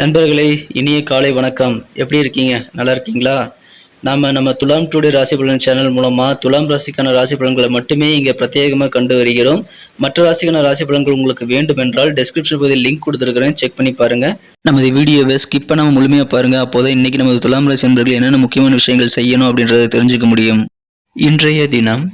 நண்பர்களே இனிய காலை வணக்கம். எப்படி இருக்கீங்க? நல்லா இருக்கீங்களா? நாம நம்ம துலாம் டுடே ராசி பலன் சேனல் மூலமா துலாம் ராசிக்கான ராசி பலன்களை மட்டுமே இங்க பிரத்யேகமாக கண்டு வருகிறோம். மற்ற ராசிக்கான ராசி பலன்கள் உங்களுக்கு வேண்டும் என்றால் டெஸ்கிரிப்ஷன் பகுதியில் லிங்க் கொடுத்துருக்கிறேன். செக் பண்ணி பாருங்க. நமது வீடியோவை ஸ்கிப் பண்ணாமல் முழுமையாக பாருங்க. அப்போதான் இன்னைக்கு நமது துலாம் ராசி நண்பர்கள் என்னென்ன முக்கியமான விஷயங்கள் செய்யணும் அப்படின்றத தெரிஞ்சுக்க முடியும். இன்றைய தினம்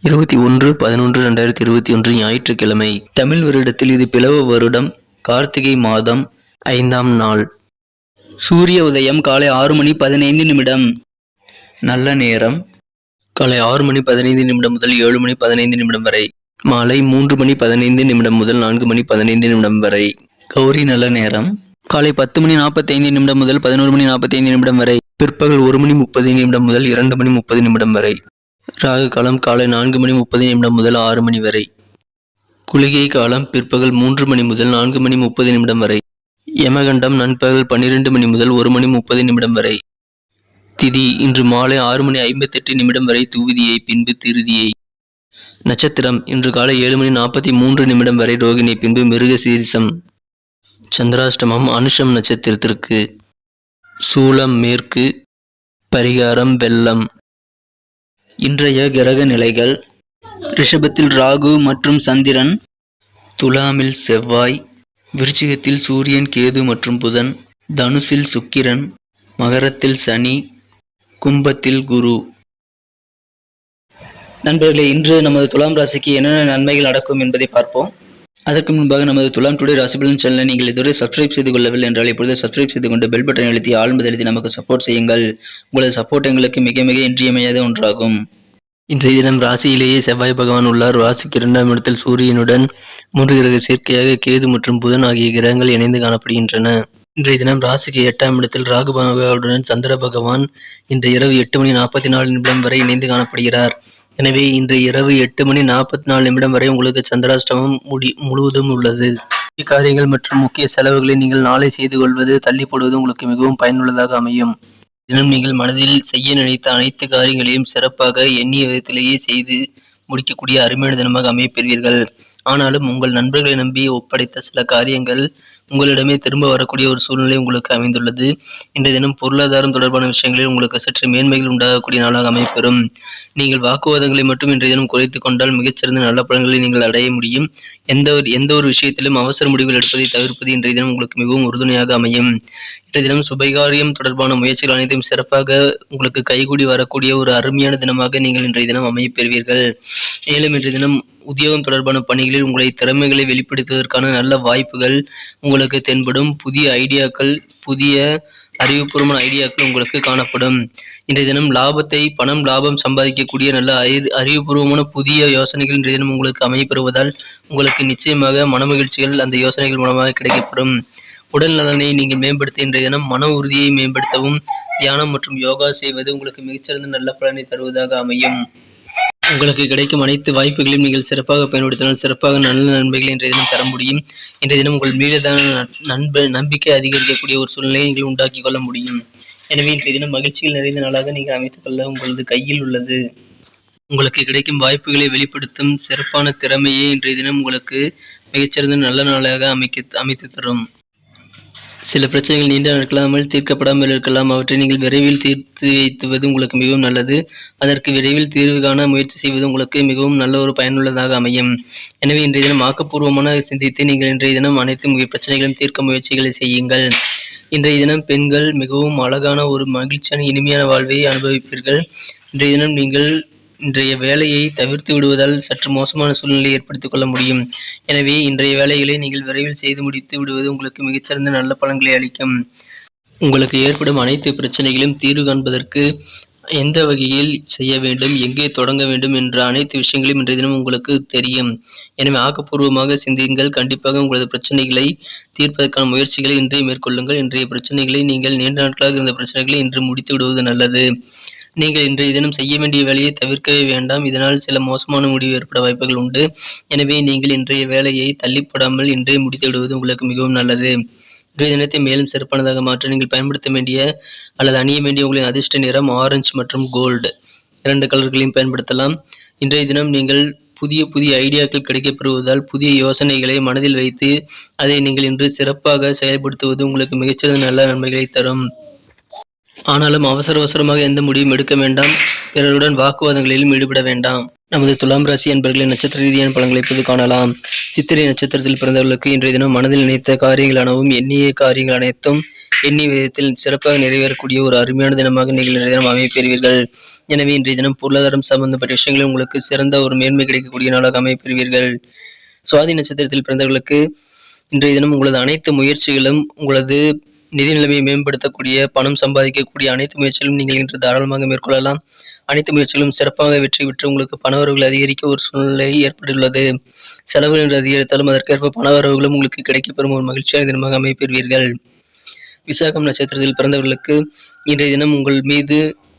இருபத்தி ஒன்று பதினொன்று ரெண்டாயிரத்தி இருபத்தி ஒன்று ஞாயிற்றுக்கிழமை. தமிழ் வருடத்தில் இது பிளவ வருடம். கார்த்திகை மாதம் ஐந்தாம் நாள். சூரிய உதயம் காலை ஆறு மணி பதினைந்து நிமிடம். நல்ல நேரம். காலை ஆறு மணி பதினைந்து நிமிடம் முதல் ஏழு மணி பதினைந்து நிமிடம் வரை. மாலை மூன்று மணி பதினைந்து நிமிடம் முதல் நான்கு மணி பதினைந்து நிமிடம் வரை. கௌரி நல்ல நேரம். காலை பத்து மணி நாற்பத்தைந்து நிமிடம் முதல் பதினோரு மணி நாற்பத்தைந்து நிமிடம் வரை. பிற்பகல் ஒரு மணி முப்பது நிமிடம் முதல் இரண்டு மணி முப்பது நிமிடம் வரை. ராகு காலம் காலை நான்கு மணி முப்பது நிமிடம் முதல் ஆறு மணி வரை. குளிகை காலம் பிற்பகல் மூன்று மணி முதல் நான்கு மணி முப்பது நிமிடம் வரை. யமகண்டம் நண்பகல் பன்னிரண்டு மணி முதல் ஒரு மணி முப்பது நிமிடம் வரை. திதி இன்று மாலை ஆறு மணி ஐம்பத்தெட்டு நிமிடம் வரை தூவிதியை பின்பு திருதியை. நட்சத்திரம் இன்று காலை ஏழு மணி நாற்பத்தி மூன்று நிமிடம் வரை ரோகிணி பின்பு மிருக சீரிசம் சந்திராஷ்டமம் அனுஷம் நட்சத்திரத்திற்கு. சூலம் மேற்கு. பரிகாரம் வெள்ளம். இன்றைய கிரக நிலைகள். ரிஷபத்தில் ராகு மற்றும் சந்திரன். துலாமில் செவ்வாய். விருச்சிகத்தில் சூரியன் கேது மற்றும் புதன் தனுசில் சுக்கிரன் மகரத்தில் சனி கும்பத்தில் குரு. நண்பர்களே இன்று நமது துலாம் ராசிக்கு என்னென்ன நன்மைகள் நடக்கும் என்பதை பார்ப்போம். அதற்கு முன்பாக நமது துலாம் டுடே ராசிபலன் சேனலை நீங்கள் இதுவரை சப்ஸ்கிரைப் செய்து கொள்ளவில்லை என்றால் இப்பொழுது சப்ஸ்கிரைப் செய்து கொண்டு பெல் பட்டன் எழுத்தி ஆழ்ந்து எழுதி நமக்கு சப்போர்ட் செய்யுங்கள். உங்களது சப்போர்ட் எங்களுக்கு மிக மிக இன்றியமையாத ஒன்றாகும். இன்றைய தினம் ராசியிலேயே செவ்வாய் பகவான் உள்ளார். ராசிக்கு இரண்டாம் இடத்தில் சூரியனுடன் மூன்று கிரக சேர்க்கையாக கேது மற்றும் புதன் ஆகிய கிரகங்கள் இணைந்து காணப்படுகின்றன. இன்றைய தினம் ராசிக்கு எட்டாம் இடத்தில் ராகு பகவானுடன் சந்திர பகவான் இன்று இரவு எட்டு மணி நாற்பத்தி நாலு நிமிடம் வரை இணைந்து காணப்படுகிறார். எனவே இன்று இரவு எட்டு மணி நாற்பத்தி நாலு நிமிடம் வரை உங்களுக்கு சந்திராஷ்டமம் முடி முழுவதும் உள்ளது. காரியங்கள் மற்றும் முக்கிய செலவுகளை நீங்கள் நாளை செய்து கொள்வது தள்ளி போடுவது உங்களுக்கு மிகவும் பயனுள்ளதாக அமையும். தினம் நீங்கள் மனதில் செய்ய நினைத்த அனைத்து காரியங்களையும் சிறப்பாக எண்ணிய விதத்திலேயே செய்து முடிக்கக்கூடிய அருமையான தினமாக அமையப்பெறுவீர்கள் ஆனாலும் உங்கள் நண்பர்களை நம்பி ஒப்படைத்த சில காரியங்கள் உங்களிடமே திரும்ப வரக்கூடிய ஒரு சூழ்நிலை உங்களுக்கு அமைந்துள்ளது. இன்றைய தினம் பொருளாதாரம் தொடர்பான விஷயங்களில் உங்களுக்கு சற்று மேன்மைகள் உண்டாகக்கூடிய நாளாக அமைப்பெறும் நீங்கள் வாக்குவாதங்களை மட்டும் இன்றைய தினம் குறைத்து கொண்டால் மிகச்சிறந்த நல்ல பலன்களை நீங்கள் அடைய முடியும். எந்த ஒரு எந்த ஒரு விஷயத்திலும் அவசர முடிவுகள் எடுப்பதை தவிர்ப்பது இன்றைய தினம் உங்களுக்கு மிகவும் உறுதுணையாக அமையும். இன்றைய தினம் சுபகாரியம் தொடர்பான முயற்சிகள் அனைத்தையும் சிறப்பாக உங்களுக்கு கைகூடி வரக்கூடிய ஒரு அருமையான தினமாக நீங்கள் இன்றைய தினம் அமையப்பெறுவீர்கள். மேலும் இன்றைய தினம் உத்தியோகம் தொடர்பான பணிகளில் உங்களை திறமைகளை வெளிப்படுத்துவதற்கான நல்ல வாய்ப்புகள் உங்களுக்கு தென்படும். புதிய ஐடியாக்கள் புதிய அறிவுபூர்வமான ஐடியாக்கள் உங்களுக்கு காணப்படும். இன்றைய தினம் லாபத்தை பணம் லாபம் சம்பாதிக்கக்கூடிய நல்ல அறிவுபூர்வமான புதிய யோசனைகள் இன்றைய தினம் உங்களுக்கு அமையப்பெறுவதால் உங்களுக்கு நிச்சயமாக மனமகிழ்ச்சிகள் அந்த யோசனைகள் மூலமாக கிடைக்கப்படும் உடல் நலனை நீங்கள் மேம்படுத்த இன்றைய தினம் மன உறுதியை மேம்படுத்தவும் தியானம் மற்றும் யோகா செய்வது உங்களுக்கு மிகச்சிறந்த நல்ல பலனை தருவதாக அமையும். உங்களுக்கு கிடைக்கும் அனைத்து வாய்ப்புகளையும் நீங்கள் சிறப்பாக பயன்படுத்தினால் சிறப்பாக நல்ல நன்மைகளை இன்றைய தினம் தர முடியும். இன்றைய தினம் உங்கள் மீதான நண்ப நம்பிக்கை அதிகரிக்கக்கூடிய ஒரு சூழ்நிலையை நீங்கள் உண்டாக்கி கொள்ள முடியும். எனவே இன்றைய தினம் மகிழ்ச்சிகள் நிறைந்த நாளாக நீங்கள் அமைத்துக் கொள்ள உங்களது கையில் உள்ளது. உங்களுக்கு கிடைக்கும் வாய்ப்புகளை வெளிப்படுத்தும் சிறப்பான திறமையே இன்றைய தினம் உங்களுக்கு மிகச்சிறந்த நல்ல நாளாக அமைக்க அமைத்து தரும். சில பிரச்சனைகள் நீண்ட நாட்களாமல் தீர்க்கப்படாமல் இருக்கலாம். அவற்றை நீங்கள் விரைவில் தீர்த்து வைத்துவது உங்களுக்கு மிகவும் நல்லது. அதற்கு விரைவில் தீர்வு காண முயற்சி செய்வது உங்களுக்கு மிகவும் நல்ல ஒரு பயனுள்ளதாக அமையும். எனவே இன்றைய தினம் ஆக்கப்பூர்வமான சிந்தித்து நீங்கள் இன்றைய தினம் அனைத்து பிரச்சனைகளும் பிரச்சனைகளையும் தீர்க்க முயற்சிகளை செய்யுங்கள். இன்றைய தினம் பெண்கள் மிகவும் அழகான ஒரு மகிழ்ச்சியான இனிமையான வாழ்வை அனுபவிப்பீர்கள். இன்றைய தினம் நீங்கள் இன்றைய வேலையை தவிர்த்து விடுவதால் சற்று மோசமான சூழ்நிலை ஏற்படுத்திக் கொள்ள முடியும். எனவே இன்றைய வேலைகளை நீங்கள் விரைவில் செய்து முடித்து விடுவது உங்களுக்கு மிகச்சிறந்த நல்ல பலன்களை அளிக்கும். உங்களுக்கு ஏற்படும் அனைத்து பிரச்சனைகளையும் தீர்வு காண்பதற்கு எந்த வகையில் செய்ய வேண்டும் எங்கே தொடங்க வேண்டும் என்ற அனைத்து விஷயங்களையும் இன்றைய தினம் உங்களுக்கு தெரியும். எனவே ஆக்கப்பூர்வமாக சிந்தியுங்கள். கண்டிப்பாக உங்களது பிரச்சனைகளை தீர்ப்பதற்கான முயற்சிகளை இன்றே மேற்கொள்ளுங்கள். இன்றைய பிரச்சனைகளை நீங்கள் நீண்ட நாட்களாக இருந்த பிரச்சனைகளை இன்று முடித்து விடுவது நல்லது. நீங்கள் இன்றைய தினம் செய்ய வேண்டிய வேலையை தவிர்க்கவே வேண்டாம். இதனால் சில மோசமான முடிவு ஏற்பட வாய்ப்புகள் உண்டு. எனவே நீங்கள் இன்றைய வேலையை தள்ளிப்படாமல் இன்றே முடித்து விடுவது உங்களுக்கு மிகவும் நல்லது. இன்றைய தினத்தை மேலும் சிறப்பானதாக மாற்ற நீங்கள் பயன்படுத்த வேண்டிய அல்லது அணிய வேண்டிய உங்களின் அதிர்ஷ்ட நிறம் ஆரஞ்சு மற்றும் கோல்டு இரண்டு கலர்களையும் பயன்படுத்தலாம். இன்றைய தினம் நீங்கள் புதிய புதிய ஐடியாக்கள் கிடைக்கப்பெறுவதால் புதிய யோசனைகளை மனதில் வைத்து அதை நீங்கள் இன்று சிறப்பாக செயல்படுத்துவது உங்களுக்கு மிகச்சிறந்த நல்ல நன்மைகளை தரும். ஆனாலும் அவசர அவசரமாக எந்த முடிவும் எடுக்க வேண்டாம். பிறருடன் வாக்குவாதங்களிலும் ஈடுபட வேண்டாம். நமது துலாம் ராசி என்பர்களின் நட்சத்திர ரீதியான பலன்களை இப்போது காணலாம். சித்திரை நட்சத்திரத்தில் பிறந்தவர்களுக்கு இன்றைய தினம் மனதில் நினைத்த காரியங்களானவும் எண்ணிய காரியங்கள் அனைத்தும் எண்ணிய விதத்தில் சிறப்பாக நிறைவேறக்கூடிய ஒரு அருமையான தினமாக நீங்கள் இன்றைய தினம் அமைப்பெறுவீர்கள் எனவே இன்றைய தினம் பொருளாதாரம் சம்பந்தப்பட்ட விஷயங்களில் உங்களுக்கு சிறந்த ஒரு மேன்மை கிடைக்கக்கூடிய நாளாக அமைப்பெறுவீர்கள் சுவாதி நட்சத்திரத்தில் பிறந்தவர்களுக்கு இன்றைய தினம் உங்களது அனைத்து முயற்சிகளும் உங்களது நிதி நிலைமையை மேம்படுத்தக்கூடிய பணம் சம்பாதிக்கக்கூடிய அனைத்து முயற்சிகளும் நீங்கள் இன்று தாராளமாக மேற்கொள்ளலாம். அனைத்து முயற்சிகளும் சிறப்பாக வெற்றி பெற்று உங்களுக்கு பணவரவுகள் அதிகரிக்க ஒரு சூழ்நிலை ஏற்பட்டுள்ளது. செலவுகள் என்று அதிகரித்தாலும் அதற்கேற்ப பணவரவுகளும் உங்களுக்கு கிடைக்கப்பெறும் ஒரு மகிழ்ச்சியான தினமாக அமைப்பெறுவீர்கள் விசாகம் நட்சத்திரத்தில் பிறந்தவர்களுக்கு இன்றைய தினம் உங்கள் மீது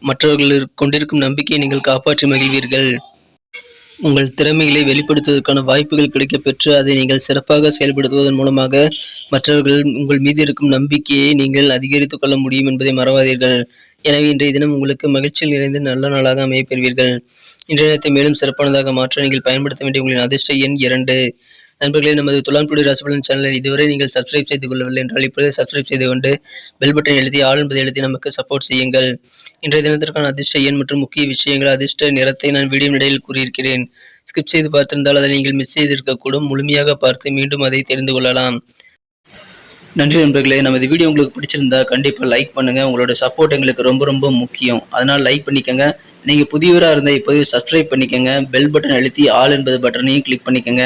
மற்றவர்கள் கொண்டிருக்கும் நம்பிக்கையை நீங்கள் காப்பாற்றி மகிழ்வீர்கள். உங்கள் திறமைகளை வெளிப்படுத்துவதற்கான வாய்ப்புகள் கிடைக்கப் பெற்று அதை நீங்கள் சிறப்பாக செயல்படுத்துவதன் மூலமாக மற்றவர்கள் உங்கள் மீது இருக்கும் நம்பிக்கையை நீங்கள் அதிகரித்துக் கொள்ள முடியும் என்பதை மறவாதீர்கள். எனவே இன்றைய தினம் உங்களுக்கு மகிழ்ச்சியில் நிறைந்த நல்ல நாளாக அமையப்பெறுவீர்கள் இன்றைய தினத்தை மேலும் சிறப்பானதாக மாற்ற நீங்கள் பயன்படுத்த வேண்டிய உங்களின் அதிர்ஷ்ட எண் இரண்டு. நண்பர்களே நமது துலாம் டுடே ராசிபலன் சேனலை இதுவரை நீங்கள் சப்ஸ்கிரைப் செய்து கொள்ளவில்லை என்றால் இப்பொழுதே சப்ஸ்கிரைப் செய்து கொண்டு பெல் பட்டன் எழுதி ஆள் என்பதை எழுதி நமக்கு சப்போர்ட் செய்யுங்கள். இன்றைய தினத்திற்கான அதிர்ஷ்ட எண் மற்றும் முக்கிய விஷயங்கள் அதிர்ஷ்ட நிறத்தை நான் வீடியோ இடையில் கூறியிருக்கிறேன். ஸ்கிப் செய்து பார்த்திருந்தால் அதை நீங்கள் மிஸ் செய்திருக்கக்கூடும். முழுமையாக பார்த்து மீண்டும் அதை தெரிந்து கொள்ளலாம். நன்றி நண்பர்களே நமது வீடியோ உங்களுக்கு பிடிச்சிருந்தா கண்டிப்பாக லைக் பண்ணுங்க. உங்களோட சப்போர்ட் எங்களுக்கு ரொம்ப ரொம்ப முக்கியம். அதனால் லைக் பண்ணிக்கோங்க. நீங்கள் புதியவராக இருந்தால் இப்போது சப்ஸ்கிரைப் பண்ணிக்கோங்க. பெல் பட்டன் அழுத்தி ஆல் என்பது பட்டனையும் கிளிக் பண்ணிக்கோங்க.